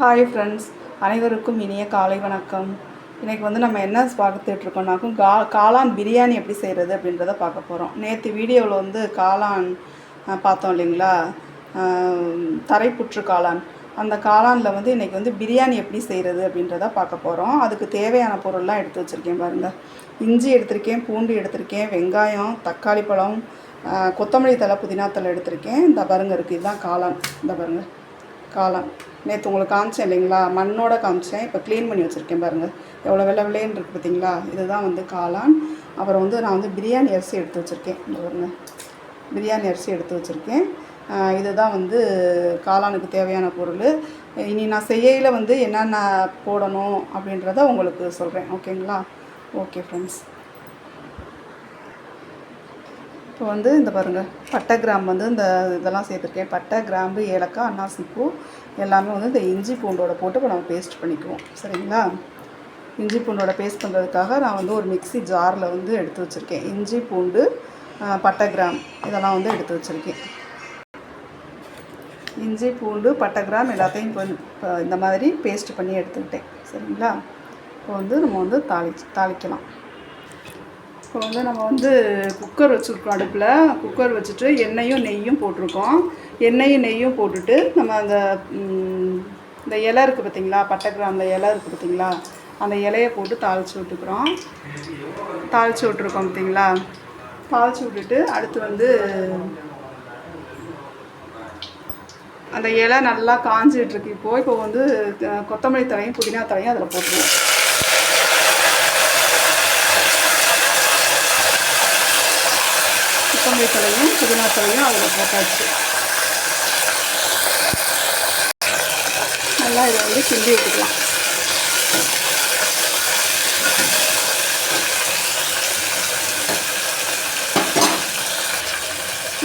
Hi friends அனைவருக்கும் இனிய காலை வணக்கம். இன்றைக்கி வந்து நம்ம என்ன பார்த்துட்ருக்கோம்னாக்கும் கா காளான் பிரியாணி எப்படி செய்கிறது அப்படின்றத பார்க்க போகிறோம் நேற்று வீடியோவில் வந்து காளான் பார்த்தோம் இல்லைங்களா? தரைப்புற்று காளான். அந்த காளானில் வந்து இன்றைக்கி வந்து பிரியாணி எப்படி செய்கிறது அப்படின்றத பார்க்க போகிறோம் அதுக்கு தேவையான பொருள்லாம் எடுத்து வச்சுருக்கேன் பாருங்கள் இஞ்சி எடுத்திருக்கேன் பூண்டு எடுத்திருக்கேன் வெங்காயம் தக்காளி பழம் கொத்தமல்லி தழை புதினா தழை எடுத்திருக்கேன். இந்த பாருங்க இருக்குது இதுதான் காளான். இந்த பாருங்கள் காளான். நேற்று உங்களுக்கு காமிச்சேன் இல்லைங்களா? மண்ணோட காமிச்சேன். இப்போ க்ளீன் பண்ணி வச்சுருக்கேன் பாருங்கள் எவ்வளோ வெள்ளை வெள்ளைன்னு இருக்குது பார்த்தீங்களா இதுதான் வந்து காளான். அப்புறம் வந்து நான் வந்து பிரியாணி அரிசி எடுத்து வச்சுருக்கேன். இந்த பாருங்க. பிரியாணி அரிசி எடுத்து வச்சுருக்கேன். இதுதான் வந்து காளானுக்கு தேவையான பொருள். இனி நான் செய்யையில் வந்து என்னென்ன போடணும் அப்படின்றத உங்களுக்கு சொல்கிறேன் ஓகேங்களா? ஓகே ஃப்ரெண்ட்ஸ் இப்போ வந்து இந்த பாருங்கள் பட்டை கிராம்பு வந்து இந்த இதெல்லாம் சேர்த்துருக்கேன். பட்டை கிராம்பு ஏலக்காய் அன்னாசிப்பூ எல்லாமே வந்து இந்த இஞ்சி பூண்டோட போட்டு இப்போ நம்ம பேஸ்ட் பண்ணிக்குவோம். சரிங்களா? இஞ்சி பூண்டோட பேஸ்ட் பண்ணுறதுக்காக நான் வந்து ஒரு மிக்ஸி ஜாரில் வந்து எடுத்து வச்சுருக்கேன். இஞ்சி பூண்டு பட்டை கிராம் இதெல்லாம் வந்து எடுத்து வச்சுருக்கேன். இஞ்சி பூண்டு பட்டை கிராம் எல்லாத்தையும் இப்போ இந்த மாதிரி பேஸ்ட் பண்ணி எடுத்துக்கிட்டேன். சரிங்களா? இப்போ வந்து நம்ம வந்து தாளி தாளிக்கலாம். இப்போ வந்து நம்ம வந்து குக்கர் வச்சுருக்கோம் அடுப்பில். குக்கர் வச்சுட்டு எண்ணெயும் நெய்யும் போட்டிருக்கோம். எண்ணெயும் நெய்யும் போட்டுட்டு நம்ம அந்த இந்த இலை இருக்குது பார்த்தீங்களா பட்டை அந்த இலை இருக்குது பார்த்தீங்களா அந்த இலையை போட்டு தாளித்து விட்டுக்கிறோம். தாளித்து விட்ருக்கோம் பார்த்தீங்களா தாளித்து விட்டுட்டு அடுத்து வந்து அந்த இலை நல்லா காஞ்சிட்ருக்கு இப்போது இப்போ வந்து கொத்தமல்லி தழையும் புதினா தழையும் அதில் போட்டுருவோம். கொத்தமல்லி தலையும் புதினா தலையும் அதில் போட்டாச்சு. நல்லா இதை வந்து கிண்டி விட்டுக்கலாம்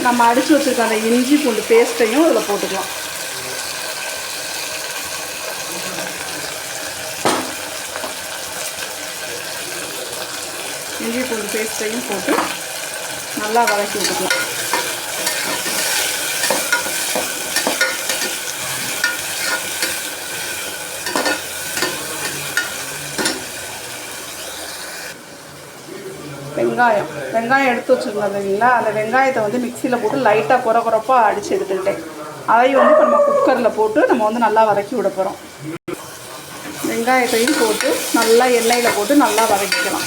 நம்ம அடித்து வச்சுருக்க அந்த இஞ்சி பூண்டு பேஸ்ட்டையும் அதில் போட்டுக்கலாம். இஞ்சி பூண்டு பேஸ்ட்டையும் போட்டு நல்லா வதக்கி விட்டுக்கலாம். வெங்காயம். வெங்காயம் எடுத்து வச்சுருந்தோம் இல்லைங்களா? அந்த வெங்காயத்தை வந்து மிக்சியில் போட்டு லைட்டாக குறை குறைப்பாக அடித்து எடுத்துக்கிட்டேன். அதையும் வந்து இப்போ நம்ம குக்கரில் போட்டு நம்ம வந்து நல்லா வதக்கி விட போகிறோம் வெங்காயத்தையும் போட்டு நல்லா எண்ணெயில் போட்டு நல்லா வதக்கிக்கலாம்.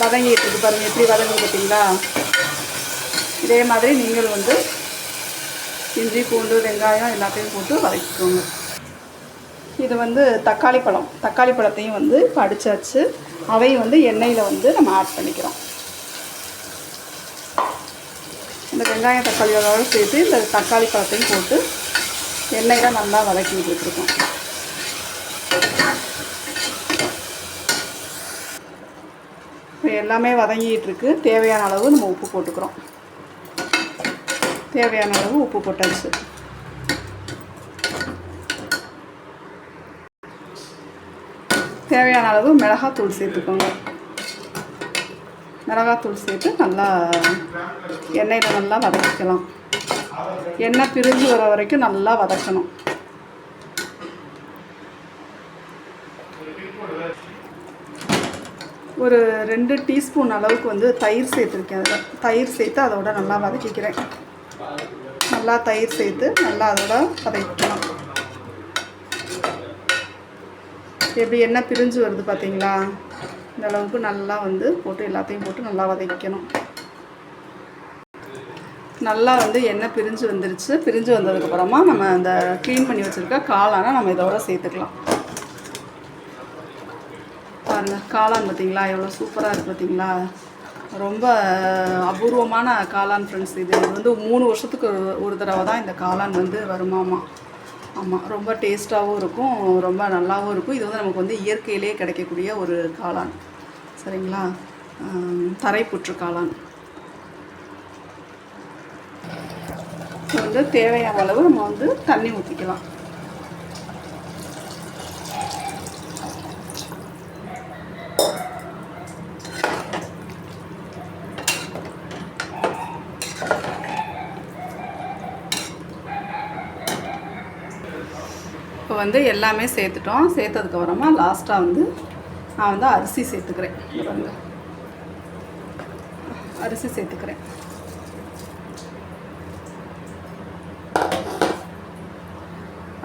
வதங்கிட்டு இருக்கு பாருங்கள் எப்படி வதங்கி பார்த்தீங்களா? இதே மாதிரி நீங்கள் வந்து இஞ்சி பூண்டு வெங்காயம் எல்லாத்தையும் போட்டு வதக்கிக்கோங்க. இது வந்து தக்காளி பழம். தக்காளி பழத்தையும் வந்து இப்போ அடிச்சாச்சு அதையும் வந்து எண்ணெயில் வந்து நம்ம ஆட் பண்ணிக்கிறோம். இந்த வெங்காயம் தக்காளியோட சேர்த்து இந்த தக்காளி பழத்தையும் போட்டு எண்ணெயில் நல்லா வதக்கி விட்டுருக்கோம் எல்லாமே வதங்கிட்டு இருக்கு தேவையான அளவு நம்ம உப்பு போட்டுக்கிறோம். தேவையான அளவு உப்பு போட்டாச்சு. தேவையான அளவு மிளகாத்தூள் சேர்த்துக்கோங்க. மிளகாத்தூள் சேர்த்து நல்லா எண்ணெயில் நல்லா வதக்கிக்கலாம். எண்ணெய் பிரிஞ்சு வர வரைக்கும் நல்லா வதக்கணும். ஒரு ரெண்டு டீஸ்பூன் அளவுக்கு வந்து தயிர் சேர்த்துருக்கேன் அதில். தயிர் சேர்த்து அதோட நல்லா வதக்கிக்கிறேன். நல்லா தயிர் சேர்த்து நல்லா அதோட வதக்கிக்கலாம் எப்படி எண்ணெய் பிரிஞ்சு வருது பார்த்தீங்களா? இந்த அளவுக்கு நல்லா வந்து போட்டு எல்லாத்தையும் போட்டு நல்லா வதக்கணும் நல்லா வந்து எண்ணெய் பிரிஞ்சு வந்துருச்சு. பிரிஞ்சு வந்ததுக்கப்புறமா நம்ம அந்த க்ளீன் பண்ணி வச்சுருக்க காளான நம்ம இதோட சேர்த்துக்கலாம். அந்த காளான் பார்த்தீங்களா? எவ்வளோ சூப்பராக இருக்குது பார்த்தீங்களா? ரொம்ப அபூர்வமான காளான் ஃப்ரெண்ட்ஸ் இது. இது வந்து மூணு வருஷத்துக்கு ஒரு- ஒரு தடவை தான் இந்த காளான் வந்து வருமாமா. ஆமாம் ரொம்ப டேஸ்ட்டாகவும் இருக்கும் ரொம்ப நல்லாவும் இருக்கும். இது வந்து நமக்கு வந்து இயற்கையிலே கிடைக்கக்கூடிய ஒரு காளான். சரிங்களா? தரைப்புற்று காளான். இது வந்து தேவையான அளவு நம்ம வந்து தண்ணி ஊற்றிக்கலாம் இப்போ வந்து எல்லாமே சேர்த்துட்டோம். சேர்த்ததுக்கப்புறமா லாஸ்ட்டாக வந்து நான் வந்து அரிசி சேர்த்துக்கிறேன். அரிசி சேர்த்துக்கிறேன்.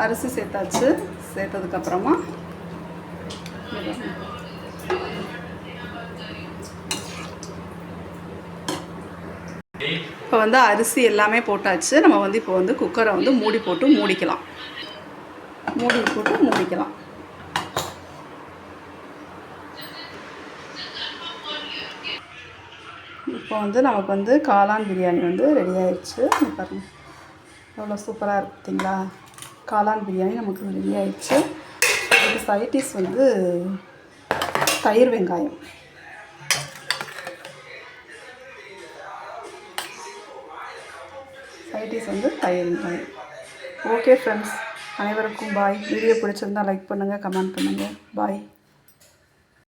அரிசி சேர்த்தாச்சு. சேர்த்ததுக்கப்புறமா இப்போ வந்து அரிசி எல்லாமே போட்டாச்சு. நம்ம வந்து இப்போ வந்து குக்கரை வந்து மூடி போட்டு மூடிக்கலாம். மூடி போட்டு மூடிக்கலாம். இப்போ வந்து நமக்கு வந்து காளான் பிரியாணி வந்து ரெடி ஆயிடுச்சு. பாருங்கள் எவ்வளோ சூப்பராக இருக்கு பார்த்தீங்களா? காளான் பிரியாணி நமக்கு ரெடி ஆயிடுச்சு. இது சைட்டிஸ் வந்து தயிர் வெங்காயம். சைட்டிஸ் வந்து தயிர் வெங்காயம். ஓகே ஃப்ரெண்ட்ஸ் அனைவருக்கும் பாய் வீடியோ பிடிச்சிருந்தா லைக் பண்ணுங்கள் கமெண்ட் பண்ணுங்கள் பாய்